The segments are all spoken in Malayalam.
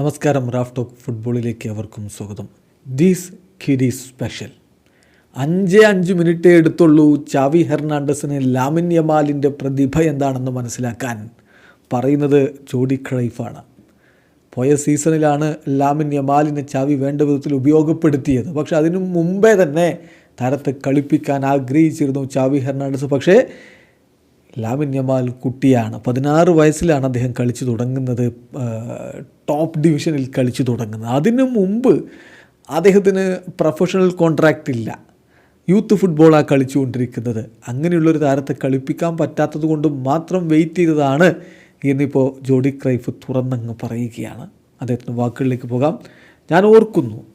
നമസ്കാരം റാഫ് ടോക്ക് ഫുട്ബോളിലേക്ക് അവർക്കും സ്വാഗതം. ദീസ് കിഡീസ് സ്പെഷ്യൽ അഞ്ച് അഞ്ച് മിനിറ്റേ എടുത്തുള്ളൂ ചാവി ഹെർണാണ്ടസിന് ലാമിൻ യമാലിന്റെ പ്രതിഭ എന്താണെന്ന് മനസ്സിലാക്കാൻ. പറയുന്നത് ജോഡി ക്രൈഫാണ്. പോയ സീസണിലാണ് ലാമിൻ യമാലിനെ ചാവി വേണ്ട വിധത്തിൽ ഉപയോഗപ്പെടുത്തിയത്. പക്ഷെ അതിനു മുമ്പേ തന്നെ താരത്തെ കളിപ്പിക്കാൻ ആഗ്രഹിച്ചിരുന്നു ചാവി ഹെർണാണ്ടസ്. പക്ഷേ ലാമിൻ യമാൽ കുട്ടിയാണ്. പതിനാറ് വയസ്സിലാണ് അദ്ദേഹം കളിച്ചു തുടങ്ങുന്നത്. ടോപ്പ് ഡിവിഷനിൽ കളിച്ചു തുടങ്ങുന്നത്. അതിനു മുമ്പ് അദ്ദേഹത്തിന് പ്രൊഫഷണൽ കോൺട്രാക്റ്റ് ഇല്ല. യൂത്ത് ഫുട്ബോളാണ് കളിച്ചുകൊണ്ടിരിക്കുന്നത്. അങ്ങനെയുള്ളൊരു താരത്തെ കളിപ്പിക്കാൻ പറ്റാത്തത് കൊണ്ട് മാത്രം വെയിറ്റ് ചെയ്തതാണ് എന്നിപ്പോൾ ജോഡി ക്രൈഫ് തുറന്നങ്ങ് പറയുകയാണ്. അദ്ദേഹത്തിന് വാക്കുകളിലേക്ക് പോകാം. ഞാൻ ഓർക്കുന്നു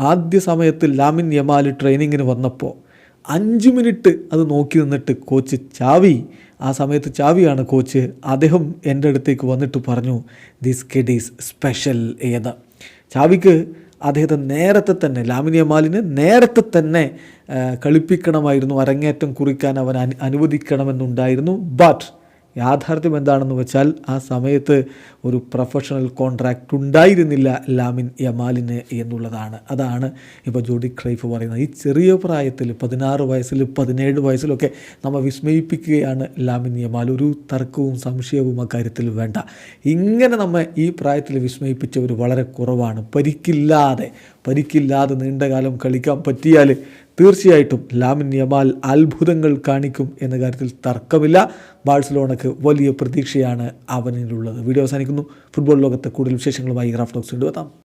ആദ്യ സമയത്ത് ലാമിൻ യമാൽ ട്രെയിനിങ്ങിന് വന്നപ്പോൾ അഞ്ച് മിനിറ്റ് അത് നോക്കി നിന്നിട്ട് കോച്ച് ചാവി. ആ സമയത്ത് ചാവിയാണ് കോച്ച് അദ്ദേഹം എന്റെ അടുത്തേക്ക് വന്നിട്ട് പറഞ്ഞു ദിസ് കിഡ് ഈസ് സ്പെഷ്യൽ ഏത ചാവിക്ക് അദ്ദേഹത്തെ നേരത്തെ തന്നെ ലാമിനിയ മാലിന് നേരത്തെ തന്നെ കളിപ്പിക്കണമായിരുന്നു അരങ്ങേറ്റം കുറിക്കാൻ അവൻ അനു അനുവദിക്കണമെന്നുണ്ടായിരുന്നു. ബട്ട് യാഥാർത്ഥ്യം എന്താണെന്ന് വെച്ചാൽ ആ സമയത്ത് ഒരു പ്രൊഫഷണൽ കോൺട്രാക്റ്റ് ഉണ്ടായിരുന്നില്ല ലാമിൻ യമാലിന് എന്നുള്ളതാണ്. അതാണ് ഇപ്പോൾ ജോഡി ക്രൈഫ് പറയുന്നത്. ഈ ചെറിയ പ്രായത്തിൽ പതിനാറ് വയസ്സിൽ പതിനേഴ് വയസ്സിലൊക്കെ നമ്മൾ വിസ്മയിപ്പിക്കുകയാണ് ലാമിൻ യമാൽ. ഒരു തർക്കവും സംശയവും അക്കാര്യത്തിൽ വേണ്ട. ഇങ്ങനെ നമ്മൾ ഈ പ്രായത്തിൽ വിസ്മയിപ്പിച്ചവർ വളരെ കുറവാണ്. പരിക്കില്ലാതെ പരിക്കില്ലാതെ നീണ്ടകാലം കളിക്കാൻ പറ്റിയാൽ തീർച്ചയായിട്ടും ലാമിൻ യമാൽ അത്ഭുതങ്ങൾ കാണിക്കും എന്ന കാര്യത്തിൽ തർക്കമില്ല. ബാഴ്സലോണക്ക് വലിയ പ്രതീക്ഷയാണ് അവനിലുള്ളത്. വീഡിയോ അവസാനിക്കുന്നു. ഫുട്ബോൾ ലോകത്തെ കൂടുതൽ വിശേഷങ്ങളുമായി ഗ്രാഫ് ടോക്സ് കൊണ്ടുവെത്താം